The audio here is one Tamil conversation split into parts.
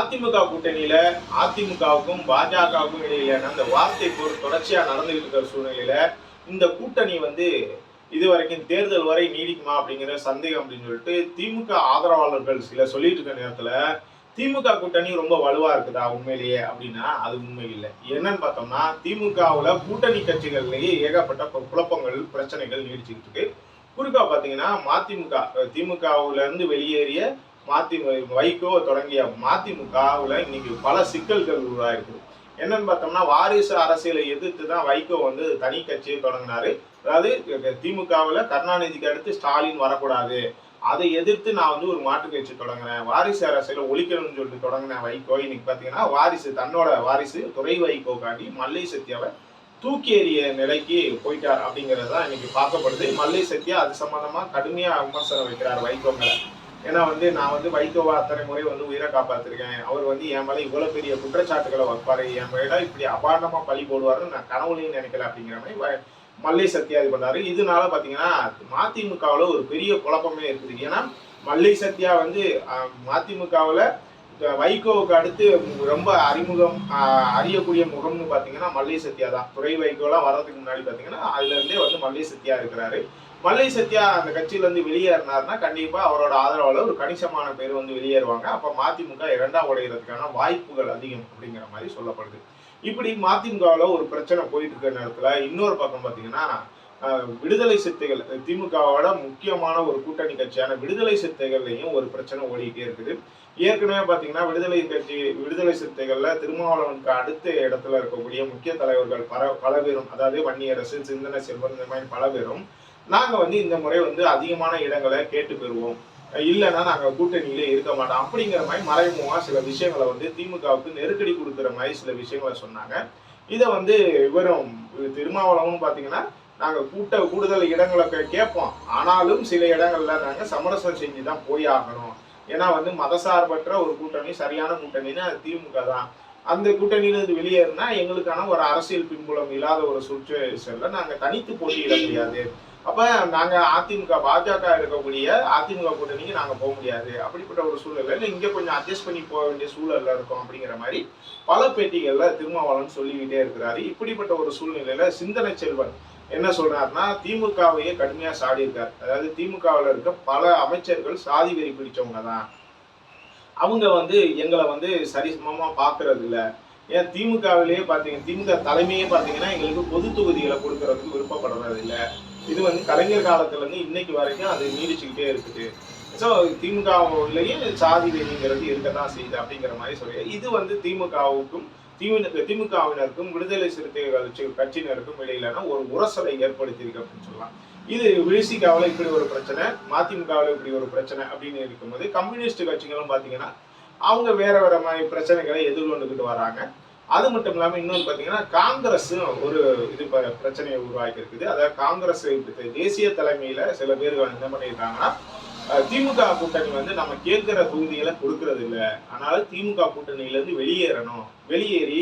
அதிமுக கூட்டணியில அதிமுகவுக்கும் பாஜகவுக்கும் இடையிலான அந்த வார்த்தை போர் தொடர்ச்சியா நடந்துகிட்டு இருக்கிற சூழ்நிலையில இந்த கூட்டணி வந்து இதுவரைக்கும் தேர்தல் வரை நீடிக்குமா அப்படிங்கிற சந்தேகம் அப்படின்னு சொல்லிட்டு திமுக ஆதரவாளர்கள் சில சொல்லிட்டு இருக்க நேரத்துல திமுக கூட்டணி ரொம்ப வலுவா இருக்குதா உண்மையிலேயே அப்படின்னா அது உண்மை இல்லை. என்னன்னு பார்த்தோம்னா திமுகவுல கூட்டணி கட்சிகள்லயே ஏகப்பட்ட குழப்பங்கள் பிரச்சனைகள் நீடிச்சுக்கிட்டு இருக்கு. குறிப்பா பாத்தீங்கன்னா மதிமுக திமுகவுல இருந்து வெளியேறிய மதி வைகோ தொடங்கிய மதிமுகவில் இன்னைக்கு பல சிக்கல்கள் உருவாயிருக்கு. என்னன்னு பார்த்தோம்னா வாரிசு அரசியலை எதிர்த்து தான் வைகோ வந்து தனி கட்சியை தொடங்கினாரு. அதாவது திமுகவில் கருணாநிதிக்கு அடுத்து ஸ்டாலின் வரக்கூடாது. அதை எதிர்த்து நான் வந்து ஒரு மாற்று கட்சி தொடங்கினேன் வாரிசு அரசியலை ஒழிக்கணும்னு சொல்லிட்டு தொடங்கின வைகோ இன்னைக்கு பார்த்தீங்கன்னா வாரிசு தன்னோட வாரிசு துறை வைகோக்காண்டி மல்லை சத்யாவை தூக்கி எறிய நிலைக்கு போயிட்டார் அப்படிங்கிறது தான் இன்னைக்கு பார்க்கப்படுது. மல்லை சத்யா அது சம்பந்தமாக கடுமையாக விமர்சனம் வைக்கிறார் வைகோ மேலே. ஏன்னா வந்து நான் வந்து வைகோவா அத்தனை முறை வந்து உயிரை காப்பாத்திருக்கேன். அவர் வந்து என் மேல இவ்வளவு பெரிய குற்றச்சாட்டுகளை வைப்பாரு. என் மேல இப்படி அபாண்டமா பழி போடுவாருன்னு நான் கனவுலையும் நினைக்கல அப்படிங்கிற மாதிரி வ- மல்லை சத்யா இது பண்ணாரு. இதனால பாத்தீங்கன்னா மதிமுகவுல ஒரு பெரிய குழப்பமே இருக்குது. ஏன்னா மல்லை சத்யா வந்து மதிமுகவில் மதிமுகவுல வைகோவுக்கு அடுத்து ரொம்ப அறிமுகம் அறியக்கூடிய முகம்னு பாத்தீங்கன்னா மல்லை சத்யா தான். துறை வைகோலாம் வர்றதுக்கு முன்னாடி பாத்தீங்கன்னா அதுல இருந்தே வந்து மல்லை சத்யா இருக்கிறாரு. மல்லை சத்யா அந்த கட்சியிலேருந்து வெளியேறினார்னா கண்டிப்பாக அவரோட ஆதரவால் ஒரு கணிசமான பேர் வந்து வெளியேறுவாங்க. அப்போ மதிமுக இரண்டாம் உடையிறதுக்கான வாய்ப்புகள் அதிகம் அப்படிங்கிற மாதிரி சொல்லப்படுது. இப்படி மதிமுகவில் ஒரு பிரச்சனை போயிட்டு இருக்கிற நேரத்தில் இன்னொரு பக்கம் பார்த்தீங்கன்னா விடுதலை சித்தைகள் திமுகவோட முக்கியமான ஒரு கூட்டணி கட்சியான விடுதலை சித்தைகள்லையும் ஒரு பிரச்சனை ஓடிக்கிட்டே இருக்குது. ஏற்கனவே பார்த்தீங்கன்னா விடுதலை கட்சி விடுதலை சித்தைகளில் திருமாவளவனுக்கு அடுத்த இடத்துல இருக்கக்கூடிய முக்கிய தலைவர்கள் பல பல பேரும் அதாவது வன்னியரசு சிந்தனை செல்வன் இந்த மாதிரி பல பேரும் நாங்கள் வந்து இந்த முறை வந்து அதிகமான இடங்களை கேட்டு பெறுவோம். இல்லைன்னா நாங்கள் கூட்டணியிலே இருக்க மாட்டோம். அப்படிங்கிற மாதிரி மறைமுகமாக சில விஷயங்களை வந்து திமுகவுக்கு நெருக்கடி கொடுக்குற மாதிரி சில விஷயங்களை சொன்னாங்க. இதை வந்து இவரும் திருமாவளவனும் பார்த்தீங்கன்னா நாங்கள் கூட்ட கூடுதல் இடங்களை கேட்போம். ஆனாலும் சில இடங்கள்ல நாங்கள் சமரசம் செஞ்சு தான் போய் ஆகணும். ஏன்னா வந்து மதசார்பற்ற ஒரு கூட்டணி சரியான கூட்டணின்னா அது திமுக தான். அந்த கூட்டணியிலிருந்து வெளியேறினா எங்களுக்கான ஒரு அரசியல் பின்புலம் இல்லாத ஒரு சுச்சுவேஷன்ல நாங்கள் தனித்து போட்டியிட முடியாது. அப்ப நாங்க அதிமுக பாஜக இருக்கக்கூடிய அதிமுக கூட்டணிக்கு நாங்க போக முடியாது. அப்படிப்பட்ட ஒரு சூழல்ல இங்க கொஞ்சம் அட்ஜஸ்ட் பண்ணி போக வேண்டிய சூழல்ல இருக்கும் அப்படிங்கிற மாதிரி பல பேட்டிகள்ல திருமாவளவன் சொல்லிக்கிட்டே இருக்கிறாரு. இப்படிப்பட்ட ஒரு சூழ்நிலையில சிந்தனை செல்வன் என்ன சொல்றாருன்னா திமுகவையே கடுமையா சாடி இருக்கார். அதாவது திமுகவில் இருக்க பல அமைச்சர்கள் சாதி வெறி பிடிச்சவங்க தான். அவங்க வந்து எங்களை வந்து சரிசமமா பாக்குறது இல்ல. ஏன் திமுகவிலேயே பாத்தீங்க திமுக தலைமையே பாத்தீங்கன்னா எங்களுக்கு பொது தொகுதிகளை கொடுக்கறதுக்கு விருப்பப்படுறது இல்லை. இது வந்து கலைஞர் காலத்துலேருந்து இன்னைக்கு வரைக்கும் அது நீடிச்சுக்கிட்டே இருக்குது. ஸோ திமுகவிலேயே சாதி வெறிங்கிறது இருக்கத்தான் செய்யுது அப்படிங்கிற மாதிரி சொல்லி இது வந்து திமுகவுக்கும் திமுக திமுகவினருக்கும் விடுதலை சிறுத்தைகள் கட்சி- கட்சியினருக்கும் இடையிலான ஒரு உரசலை ஏற்படுத்தியிருக்கு அப்படின்னு சொல்லலாம். இது விழிசிகாவில் இப்படி ஒரு பிரச்சனை மதிமுகவில் இப்படி ஒரு பிரச்சனை அப்படின்னு இருக்கும்போது கம்யூனிஸ்ட் கட்சிகளும் பார்த்தீங்கன்னா அவங்க வேற வேற மாதிரி பிரச்சனைகளை எதிர்கொண்டுக்கிட்டு வராங்க. அது மட்டும் இல்லாமல் இன்னொன்று பார்த்தீங்கன்னா காங்கிரஸும் ஒரு இது ப- பிரச்சனையை உருவாக்கி இருக்குது அதாவது காங்கிரஸ் தேசிய தலைமையில சில பேர் என்ன பண்ணியிருக்காங்கன்னா திமுக கூட்டணி வந்து நம்ம கேட்கிற தொகுதிகளை கொடுக்கறது இல்லை. அதனால திமுக கூட்டணியிலேருந்து வெளியேறணும். வெளியேறி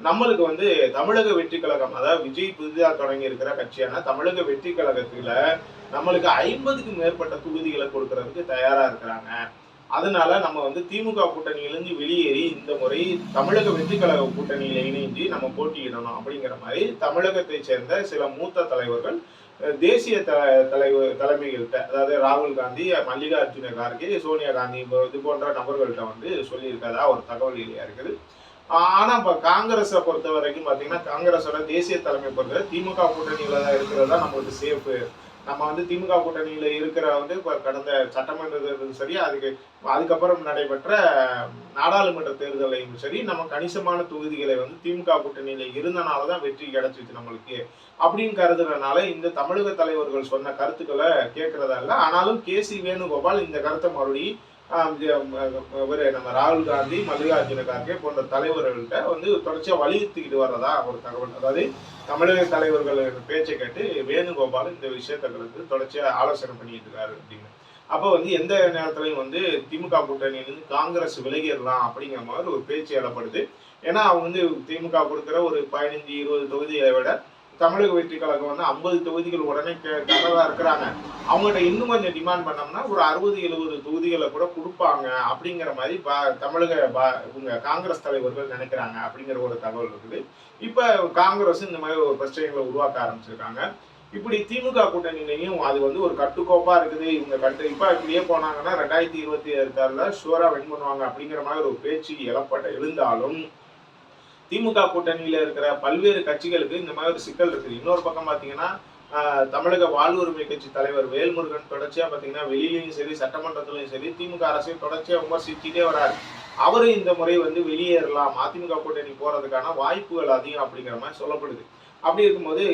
நம்மளுக்கு வந்து தமிழக வெற்றி கழகம் அதாவது விஜய் புதிதாக தொடங்கி இருக்கிற கட்சியான தமிழக வெற்றி கழகத்துல நம்மளுக்கு ஐம்பதுக்கும் மேற்பட்ட தொகுதிகளை கொடுக்கறதுக்கு தயாரா இருக்கிறாங்க. அதனால நம்ம வந்து திமுக கூட்டணியிலிருந்து வெளியேறி இந்த முறை தமிழக வெற்றி கழக கூட்டணியில இணைந்து நம்ம போட்டியிடணும் அப்படிங்கிற மாதிரி தமிழகத்தை சேர்ந்த சில மூத்த தலைவர்கள் தேசிய த தலைவர் தலைமைகள்கிட்ட அதாவது ராகுல் காந்தி மல்லிகார்ஜுன கார்கே சோனியா காந்தி இது போன்ற நபர்கள்ட்ட வந்து சொல்லியிருக்கதா ஒரு தகவல் இல்லையா இருக்குது. ஆனால் ஆனா காங்கிரஸை பொறுத்த வரைக்கும் பார்த்தீங்கன்னா காங்கிரஸோட தேசிய தலைமை பொறுத்த திமுக கூட்டணியில தான் இருக்கிறது தான் நம்மளுக்கு சேஃபு நம்ம வந்து திமுக கூட்டணியில இருக்கிற வந்து இப்போ கடந்த சட்டமன்ற சரி அதுக்கு அதுக்கப்புறம் நடைபெற்ற நாடாளுமன்ற தேர்தலையும் சரி நம்ம கணிசமான தொகுதிகளை வந்து திமுக கூட்டணியில இருந்தனால தான் வெற்றி கிடைச்சிச்சு நம்மளுக்கு. அப்படின்னு கருதுறதுனால இந்த தமிழக தலைவர்கள் சொன்ன கருத்துக்களை கேட்கறதா இல்ல ஆனாலும் கே சி வேணுகோபால் இந்த கருத்தை மறுபடியும் ஒரு நம்ம ராகுல் காந்தி மல்லிகார்ஜுன கார்கே போன்ற தலைவர்கள்ட்ட வந்து தொடர்ச்சியாக வலியுறுத்திக்கிட்டு வர்றதா ஒரு தகவல். அதாவது தமிழக தலைவர்கள் பேச்சை கேட்டு வேணுகோபால் இந்த விஷயத்தங்களுக்கு தொடர்ச்சியாக ஆலோசனை பண்ணிட்டு இருக்காரு அப்படின்னு. அப்போ வந்து எந்த நேரத்துலையும் வந்து திமுக கூட்டணியிலிருந்து காங்கிரஸ் விலகிடலாம் அப்படிங்கிற மாதிரி ஒரு பேச்சு எழப்படுது ஏன்னா அவங்க வந்து திமுக கொடுக்குற ஒரு பதினஞ்சு இருபது தொகுதியை விட தமிழக வெற்றி கழகம் வந்து ஐம்பது தொகுதிகள் உடனே கனவா இருக்கிறாங்க. அவங்கள்ட்ட இன்னும் கொஞ்சம் டிமாண்ட் பண்ணோம்னா ஒரு அறுபது எழுபது தொகுதிகளை கூட கொடுப்பாங்க அப்படிங்கிற மாதிரி பா- தமிழக பா- இவங்க காங்கிரஸ் தலைவர்கள் நினைக்கிறாங்க அப்படிங்கிற ஒரு தகவல் இருக்குது. இப்போ காங்கிரஸ் இந்த மாதிரி ஒரு பிரச்சனைகளை உருவாக்க ஆரம்பிச்சிருக்காங்க. இப்படி திமுக கூட்டணியிலையும் அது வந்து ஒரு கட்டுக்கோப்பா இருக்குது. இவங்க கட்டு இப்போ இப்படியே போனாங்கன்னா ரெண்டாயிரத்தி இருபத்தி ஏழுல ஷூரா வின் பண்ணுவாங்க அப்படிங்கிற மாதிரி ஒரு பேச்சு எழப்பட்ட எழுந்தாலும் திமுக கூட்டணியில இருக்கிற பல்வேறு கட்சிகளுக்கு இந்த மாதிரி ஒரு சிக்கல் இருக்குது. இன்னொரு பக்கம் பாத்தீங்கன்னா தமிழக வாழ்வுரிமை கட்சி தலைவர் வேல்முருகன் தொடர்ச்சியா பாத்தீங்கன்னா வெளியிலையும் சரி சட்டமன்றத்திலையும் சரி திமுக அரசையும் தொடர்ச்சியா விமர்சிச்சுட்டே வராரு. அவரும் இந்த முறை வந்து வெளியேறலாம் அதிமுக கூட்டணி போறதுக்கான வாய்ப்புகள் அதிகம் அப்படிங்கிற மாதிரி சொல்லப்படுது. அப்படி இருக்கும்போது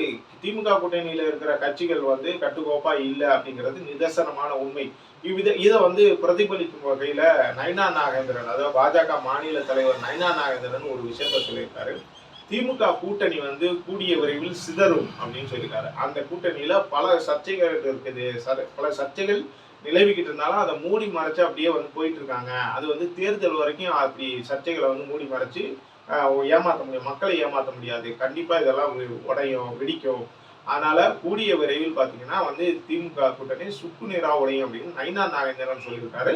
திமுக கூட்டணியில் இருக்கிற கட்சிகள் வந்து கட்டுக்கோப்பா இல்லை அப்படிங்கிறது நிதர்சனமான உண்மை. இவ்வித இதை வந்து பிரதிபலிக்கும் வகையில நைனா நாகேந்திரன் அதாவது பாஜக மாநில தலைவர் நைனா நாகேந்திரன் ஒரு விஷயத்த சொல்லியிருக்காரு. திமுக கூட்டணி வந்து கூடிய விரைவில் சிதறும் அப்படின்னு சொல்லியிருக்காரு. அந்த கூட்டணியில பல சர்ச்சைகள் இருக்குது. சர- பல சர்ச்சைகள் நிலவிக்கிட்டு இருந்தாலும் அதை மூடி மறைச்சு அப்படியே வந்து போயிட்டு இருக்காங்க. அது வந்து தேர்தல் வரைக்கும் அப்படி சர்ச்சைகளை வந்து மூடி மறைச்சு ஏமாற்ற ஏமாத்த முடியும். மக்களை ஏமாத்த முடியாது. கண்டிப்பா இதெல்லாம் உடையும் வெடிக்கும். அதனால கூடிய விரைவில் பாத்தீங்கன்னா வந்து திமுக கூட்டணி சுக்கு நீரா உடையும் அப்படின்னு நைனா நாகேந்திரன் சொல்லியிருக்காரு.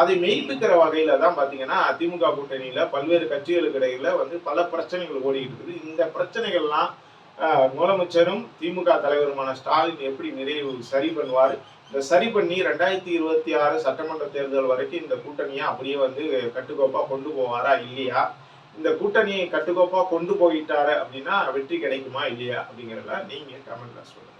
அதை மெய்ப்பிக்கிற வகையில தான் பாத்தீங்கன்னா திமுக கூட்டணியில பல்வேறு கட்சிகளுக்கு இடையில வந்து பல பிரச்சனைகள் ஓடிக்கிட்டு இருக்குது. இந்த பிரச்சனைகள்லாம் முதலமைச்சரும் திமுக தலைவருமான ஸ்டாலின் எப்படி நிறைவு சரி பண்ணுவார்? சரி பண்ணி ரெண்டாயிரத்தி இருபத்தி ஆறு சட்டமன்ற தேர்தல் வரைக்கும் இந்த கூட்டணியை அப்படியே வந்து கட்டுக்கோப்பா கொண்டு போவாரா இல்லையா? இந்த கூட்டணியை கட்டுக்கோப்பா கொண்டு போயிட்டாரு அப்படின்னா வெற்றி கிடைக்குமா இல்லையா அப்படிங்கிறத நீங்க கமெண்ட்ல சொல்லுங்க.